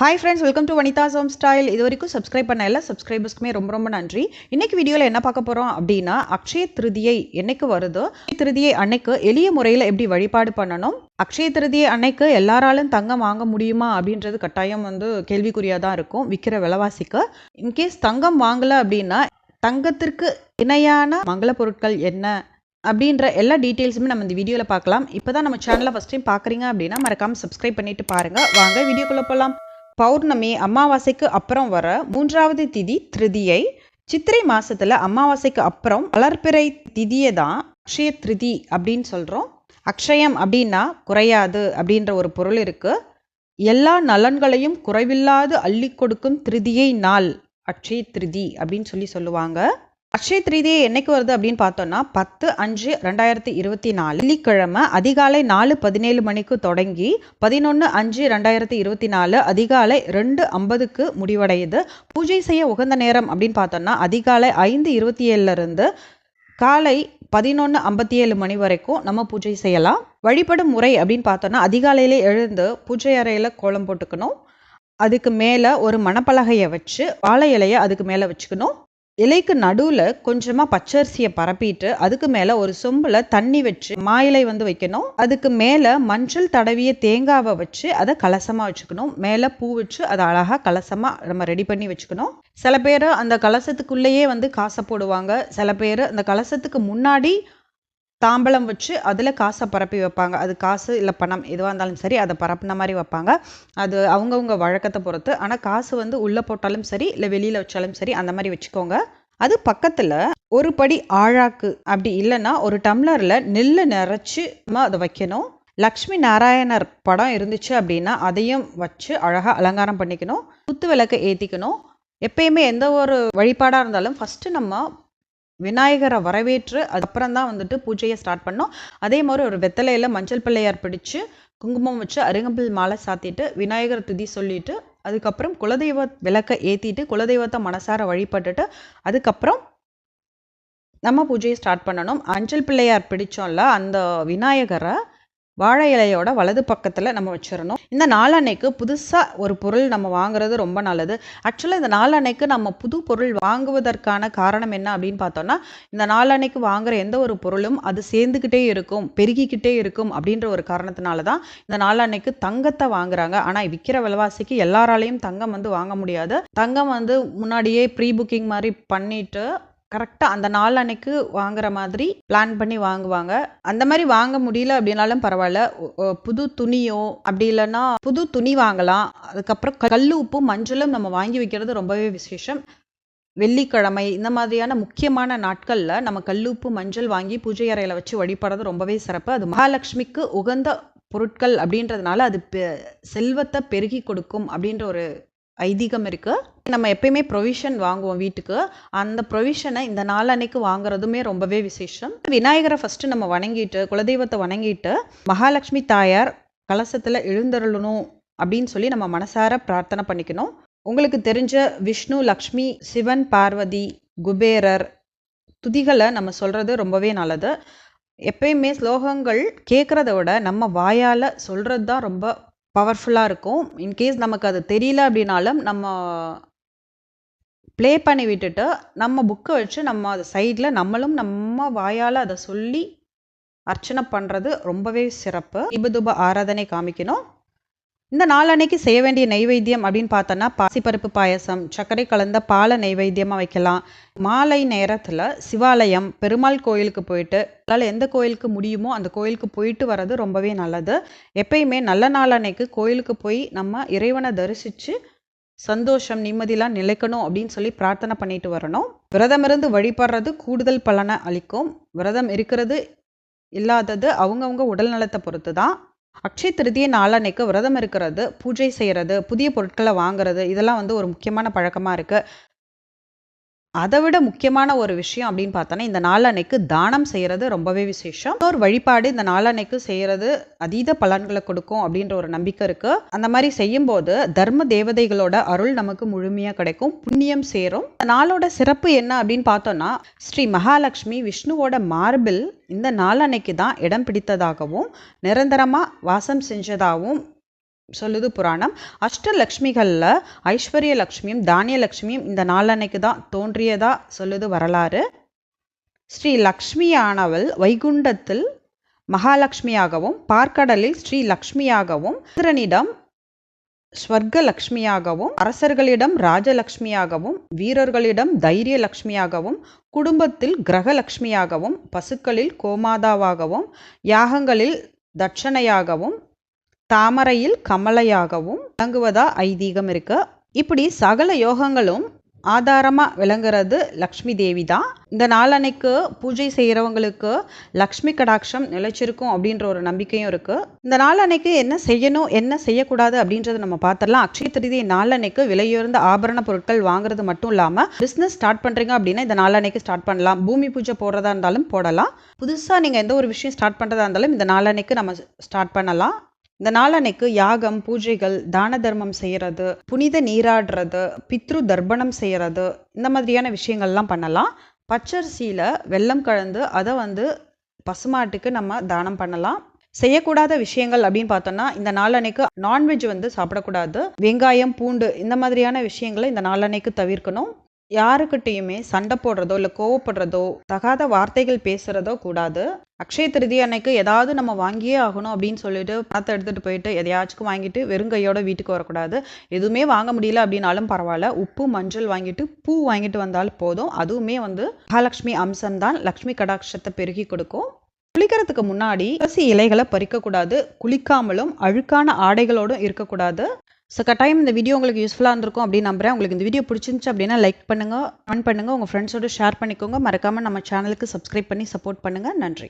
Hi friends welcome to Vanitha home style இது வரைக்கும் subscribe பண்ண எல்லா சப்ஸ்கிரைபர்ஸ்க்குமே ரொம்ப ரொம்ப நன்றி. இன்னைக்கு வீடியோவில் என்ன பார்க்க போகிறோம் அப்படின்னா அக்ஷய திருதியை என்னைக்கு வருதோ திருதியை அன்னைக்கு எளிய முறையில் எப்படி வழிபாடு பண்ணணும் அக்ஷய திருதியை அன்னைக்கு எல்லாராலும் தங்கம் வாங்க முடியுமா அப்படின்றது கட்டாயம் வந்து கேள்விக்குறியாக தான் இருக்கும். விற்கிற விலைவாசிக்கு. இன்கேஸ் தங்கம் வாங்கலை அப்படின்னா தங்கத்திற்கு இணையான மங்கள பொருட்கள் என்ன அப்படின்ற எல்லா டீட்டெயில்ஸுமே நம்ம இந்த வீடியோவில் பார்க்கலாம். இப்போ தான் நம்ம சேனலை ஃபஸ்ட் டைம் பார்க்குறீங்க அப்படின்னா மறக்காமல் சப்ஸ்கிரைப் பண்ணிட்டு பாருங்கள் வாங்க வீடியோக்குள்ளே போகலாம் பௌர்ணமி அமாவாசைக்கு அப்புறம் வர மூன்றாவது திதி திருதியை சித்திரை மாசத்துல அமாவாசைக்கு அப்புறம் வளர்ப்பிறை திதியை தான் அக்ஷய திருதி அப்படின்னு சொல்கிறோம் அக்ஷயம் அப்படின்னா குறையாது அப்படின்ற ஒரு பொருள் இருக்கு. எல்லா நலன்களையும் குறைவில்லாது அள்ளி கொடுக்கும் திருதியை நாள் அக்ஷய திருதி அப்படின்னு சொல்லி சொல்லுவாங்க. அக்ஷய திரிதியை என்னைக்கு வருது அப்படின்னு பார்த்தோம்னா பத்து அஞ்சு ரெண்டாயிரத்தி இருபத்தி நாலு வெள்ளிக்கிழமை அதிகாலை நாலு பதினேழு மணிக்கு தொடங்கி பதினொன்று அஞ்சு ரெண்டாயிரத்தி இருபத்தி நாலு அதிகாலை ரெண்டு ஐம்பதுக்கு முடிவடையுது. பூஜை செய்ய உகந்த நேரம் அப்படின்னு பார்த்தோம்னா அதிகாலை ஐந்து இருபத்தி ஏழுலேருந்து காலை பதினொன்று ஐம்பத்தி ஏழு மணி வரைக்கும் நம்ம பூஜை செய்யலாம். வழிபடும் முறை அப்படின்னு பார்த்தோம்னா அதிகாலையிலே எழுந்து பூஜை அறையில் கோலம் போட்டுக்கணும். அதுக்கு மேலே ஒரு மணப்பலகையை வச்சு வாழை இலையை அதுக்கு மேலே வச்சுக்கணும். இலைக்கு நடுவில் கொஞ்சமாக பச்சரிசியை பரப்பிட்டு அதுக்கு மேலே ஒரு சொம்பில் தண்ணி வச்சு மாயிலை வந்து வைக்கணும். அதுக்கு மேலே மஞ்சள் தடவிய தேங்காவை வச்சு அதை கலசமாக வச்சுக்கணும். மேலே பூ வச்சு அதை அழகாக கலசமாக நம்ம ரெடி பண்ணி வச்சுக்கணும். சில பேர் அந்த கலசத்துக்குள்ளேயே வந்து காசை போடுவாங்க. சில பேர் அந்த கலசத்துக்கு முன்னாடி தாம்பலம் வச்சு அதில் காசை பரப்பி வைப்பாங்க. அது காசு இல்லை பணம் எதுவாக இருந்தாலும் சரி அதை பரப்புன மாதிரி வைப்பாங்க. அது அவங்கவுங்க வழக்கத்தை பொறுத்து. ஆனால் காசு வந்து உள்ளே போட்டாலும் சரி இல்லை வெளியில் வச்சாலும் சரி அந்த மாதிரி வச்சுக்கோங்க. அது பக்கத்தில் ஒரு படி ஆழாக்கு அப்படி இல்லைன்னா ஒரு டம்ளரில் நெல் நிறச்சி நம்ம அதை வைக்கணும். லக்ஷ்மி நாராயணர் படம் இருந்துச்சு அப்படின்னா அதையும் வச்சு அழகாக அலங்காரம் பண்ணிக்கணும். குத்து விளக்கை ஏற்றிக்கணும் எப்பயுமே எந்த ஒரு வழிபாடாக இருந்தாலும் ஃபஸ்ட்டு நம்ம விநாயகரை வரவேற்று அதுக்கப்புறம் தான் வந்துட்டு பூஜையை ஸ்டார்ட் பண்ணோம். அதே மாதிரி ஒரு வெத்தலையில் மஞ்சள் பிள்ளையார் பிடிச்சு குங்குமம் வச்சு அருங்கம்பில் மாலை சாத்திட்டு விநாயகர் துதி சொல்லிட்டு அதுக்கப்புறம் குலதெய்வ விளக்கை ஏற்றிட்டு குலதெய்வத்தை மனசார வழிபட்டுட்டு அதுக்கப்புறம் நம்ம பூஜையை ஸ்டார்ட் பண்ணணும். அஞ்சல் பிள்ளையார் பிடிச்சோம்ல அந்த விநாயகரை வாழை இலையோட வலது பக்கத்தில் நம்ம வச்சிடணும். இந்த நாளன்னைக்கு புதுசாக ஒரு பொருள் நம்ம வாங்குறது ரொம்ப நல்லது. ஆக்சுவலாக இந்த நாளன்னைக்கு நம்ம புது பொருள் வாங்குவதற்கான காரணம் என்ன அப்படின்னு பார்த்தோம்னா இந்த நாளன்னைக்கு வாங்குற எந்த ஒரு பொருளும் அது சேர்ந்துக்கிட்டே இருக்கும் பெருகிக்கிட்டே இருக்கும் அப்படின்ற ஒரு காரணத்தினால தான் இந்த நாளன்னைக்கு தங்கத்தை வாங்குறாங்க. ஆனால் விற்கிற விலைவாசிக்கு எல்லாராலையும் தங்கம் வந்து வாங்க முடியாது. தங்கம் வந்து முன்னாடியே ப்ரீ புக்கிங் மாதிரி பண்ணிட்டு கரெக்டாக அந்த நாள் அன்னைக்கு வாங்குற மாதிரி பிளான் பண்ணி வாங்குவாங்க. அந்த மாதிரி வாங்க முடியல அப்படின்னாலும் பரவாயில்ல. புது துணியோ அப்படி இல்லைன்னா புது துணி வாங்கலாம். அதுக்கப்புறம் கல் உப்பும் மஞ்சளும் நம்ம வாங்கி வைக்கிறது ரொம்பவே விசேஷம். வெள்ளிக்கிழமை இந்த மாதிரியான முக்கியமான நாட்களில் நம்ம கல்லுப்பு மஞ்சள் வாங்கி பூஜை அறையில் வச்சு வழிபடுறது ரொம்பவே சிறப்பு. அது மகாலட்சுமிக்கு உகந்த பொருட்கள் அப்படின்றதுனால அது செல்வத்தை பெருகி கொடுக்கும் அப்படின்ற ஒரு ஐதீகம் இருக்குது நம்ம எப்பயுமே ப்ரொவிஷன் வாங்குவோம் வீட்டுக்கு. அந்த ப்ரொவிஷனை இந்த நாள் அன்னைக்கு வாங்குறதுமே ரொம்பவே விசேஷம். விநாயகரை ஃபஸ்ட்டு நம்ம வணங்கிட்டு குலதெய்வத்தை வணங்கிட்டு மகாலட்சுமி தாயார் கலசத்தில் எழுந்தருளணும் அப்படின்னு சொல்லி நம்ம மனசார பிரார்த்தனை பண்ணிக்கணும். உங்களுக்கு தெரிஞ்ச விஷ்ணு லக்ஷ்மி சிவன் பார்வதி குபேரர் துதிகளை நம்ம சொல்கிறது ரொம்பவே நல்லது. எப்பயுமே ஸ்லோகங்கள் கேட்குறத விட நம்ம வாயால் சொல்கிறது தான் ரொம்ப பவர்ஃபுல்லாக இருக்கும். இன்கேஸ் நமக்கு அது தெரியல அப்படின்னாலும் நம்ம ப்ளே பண்ணி விட்டுட்டு நம்ம புக்கை வச்சு நம்ம அது சைடில் நம்மளும் நம்ம வாயால் அதை சொல்லி அர்ச்சனை பண்ணுறது ரொம்பவே சிறப்பு. இபதுப ஆராதனை காமிக்கணும். இந்த நாளன்னைக்கு செய்ய வேண்டிய நைவேத்தியம் அப்படின்னு பார்த்தோன்னா பாசிப்பருப்பு பாயசம் சர்க்கரை கலந்த பாலை நைவேத்தியமாக வைக்கலாம். மாலை நேரத்தில் சிவாலயம் பெருமாள் கோயிலுக்கு போயிட்டு அதனால் எந்த கோயிலுக்கு முடியுமோ அந்த கோயிலுக்கு போயிட்டு வர்றது ரொம்பவே நல்லது. எப்பயுமே நல்ல நாளன்னைக்கு கோயிலுக்கு போய் நம்ம இறைவனை தரிசித்து சந்தோஷம் நிம்மதியெலாம் நிலைக்கணும் அப்படின்னு சொல்லி பிரார்த்தனை பண்ணிட்டு வரணும். விரதம் இருந்து வழிபடுறது கூடுதல் பலனை அளிக்கும். விரதம் இருக்கிறது இல்லாதது அவங்கவுங்க உடல் நலத்தை பொறுத்து தான் அக்ஷய திருதியை நாளன்னைக்கு விரதம் இருக்கிறது பூஜை செய்கிறது புதிய பொருட்களை வாங்குறது இதெல்லாம் வந்து ஒரு முக்கியமான பழக்கமாக இருக்குது அதை விட முக்கியமான ஒரு விஷயம் அப்படின்னு பார்த்தோன்னா இந்த நாளன்னைக்கு தானம் செய்கிறது ரொம்பவே விசேஷம். ஒரு வழிபாடு இந்த நாளன்னைக்கு செய்கிறது அதீத பலன்களை கொடுக்கும் அப்படின்ற ஒரு நம்பிக்கை இருக்குது அந்த மாதிரி செய்யும்போது தர்ம தேவதைகளோட அருள் நமக்கு முழுமையாக கிடைக்கும் புண்ணியம் சேரும். நாளோட சிறப்பு என்ன அப்படின்னு பார்த்தோன்னா ஸ்ரீ மகாலட்சுமி விஷ்ணுவோட மார்பில் இந்த நாளன்னைக்கு தான் இடம் பிடித்ததாகவும் நிரந்தரமாக வாசம் செஞ்சதாகவும் சொல்லுது புராணம். அஷ்டலக்ஷ்மிகளில் ஐஸ்வர்ய லக்ஷ்மியும் தானிய லக்ஷ்மியும் இந்த நாளன்னைக்கு தான் தோன்றியதாக சொல்லுது வரலாறு. ஸ்ரீ லக்ஷ்மியானவள் வைகுண்டத்தில் மகாலட்சுமியாகவும் பார்க்கடலில் ஸ்ரீ லக்ஷ்மியாகவும் இந்திரனிடம் ஸ்வர்க லக்ஷ்மியாகவும் அரசர்களிடம் ராஜலக்ஷ்மியாகவும் வீரர்களிடம் தைரிய லக்ஷ்மியாகவும் குடும்பத்தில் கிரகலக்ஷ்மியாகவும் பசுக்களில் கோமாதாவாகவும் யாகங்களில் தட்சணையாகவும் தாமரையில் கமலையாகவும் விளங்குவதா ஐதீகம் இருக்கு. இப்படி சகல யோகங்களும் ஆதாரமாக விளங்குறது லக்ஷ்மி தேவி தான். இந்த நாளன்னைக்கு பூஜை செய்கிறவங்களுக்கு லக்ஷ்மி கடாட்சம் நிலைச்சிருக்கும் அப்படின்ற ஒரு நம்பிக்கையும் இருக்குது இந்த நாளன்னைக்கு என்ன செய்யணும் என்ன செய்யக்கூடாது அப்படின்றத நம்ம பார்த்துடலாம் அக்ஷய திருதி நாளன்னைக்கு விலையுயர்ந்த ஆபரண பொருட்கள் வாங்குறது மட்டும் இல்லாமல் பிஸ்னஸ் ஸ்டார்ட் பண்ணுறீங்க அப்படின்னா இந்த நாளன்னைக்கு ஸ்டார்ட் பண்ணலாம். பூமி பூஜை போடுறதா இருந்தாலும் போடலாம். புதுசாக நீங்கள் எந்த ஒரு விஷயம் ஸ்டார்ட் பண்ணுறதா இருந்தாலும் இந்த நாளன்னைக்கு நம்ம ஸ்டார்ட் பண்ணலாம். இந்த நாளன்னைக்கு யாகம் பூஜைகள் தான தர்மம் செய்கிறது புனித நீராடுறது பித்ரு தர்ப்பணம் செய்கிறது இந்த மாதிரியான விஷயங்கள்லாம் பண்ணலாம். பச்சரிசியில் வெல்லம் கலந்து அதை வந்து பசுமாட்டுக்கு நம்ம தானம் பண்ணலாம். செய்யக்கூடாத விஷயங்கள் அப்படின்னு பார்த்தோம்னா இந்த நாளன்னைக்கு நான்வெஜ் வந்து சாப்பிடக்கூடாது. வெங்காயம் பூண்டு இந்த மாதிரியான விஷயங்களை இந்த நாளன்னைக்கு தவிர்க்கணும். யாருக்கிட்டேயுமே சண்டை போடுறதோ இல்லை கோவப்படுறதோ தகாத வார்த்தைகள் பேசுகிறதோ கூடாது. அக்ஷய திருதி அன்னைக்கு ஏதாவது நம்ம வாங்கியே ஆகணும் அப்படின்னு சொல்லிட்டு பணத்தை எடுத்துகிட்டு போயிட்டு எதையாச்சும் வாங்கிட்டு வெறும் கையோட வீட்டுக்கு வரக்கூடாது. எதுவுமே வாங்க முடியல அப்படின்னாலும் பரவாயில்ல. உப்பு மஞ்சள் வாங்கிட்டு பூ வாங்கிட்டு வந்தாலும் போதும். அதுவுமே வந்து மகாலட்சுமி அம்சம்தான் லக்ஷ்மி கடாட்சத்தை பெருகி கொடுக்கும். குளிக்கிறதுக்கு முன்னாடி துளசி இலைகளை பறிக்கக்கூடாது. குளிக்காமலும் அழுக்கான ஆடைகளோடும் இருக்கக்கூடாது. ஸோ கட்டாயம் இந்த வீடியோ உங்களுக்கு யூஸ்ஃபுல்லாக இருந்திருக்கும் அப்படின்னு நம்புறேன். உங்களுக்கு இந்த வீடியோ பிடிச்சிருந்துச்சு அப்படின்னா லைக் பண்ணுங்கள் கமெண்ட் பண்ணுங்கள் உங்கள் ஃப்ரெண்ட்ஸோட ஷேர் பண்ணிக்கோங்க. மறக்காமல் நம்ம சேனலுக்கு சப்ஸ்கிரைப் பண்ணி சப்போர்ட் பண்ணுங்கள் நன்றி.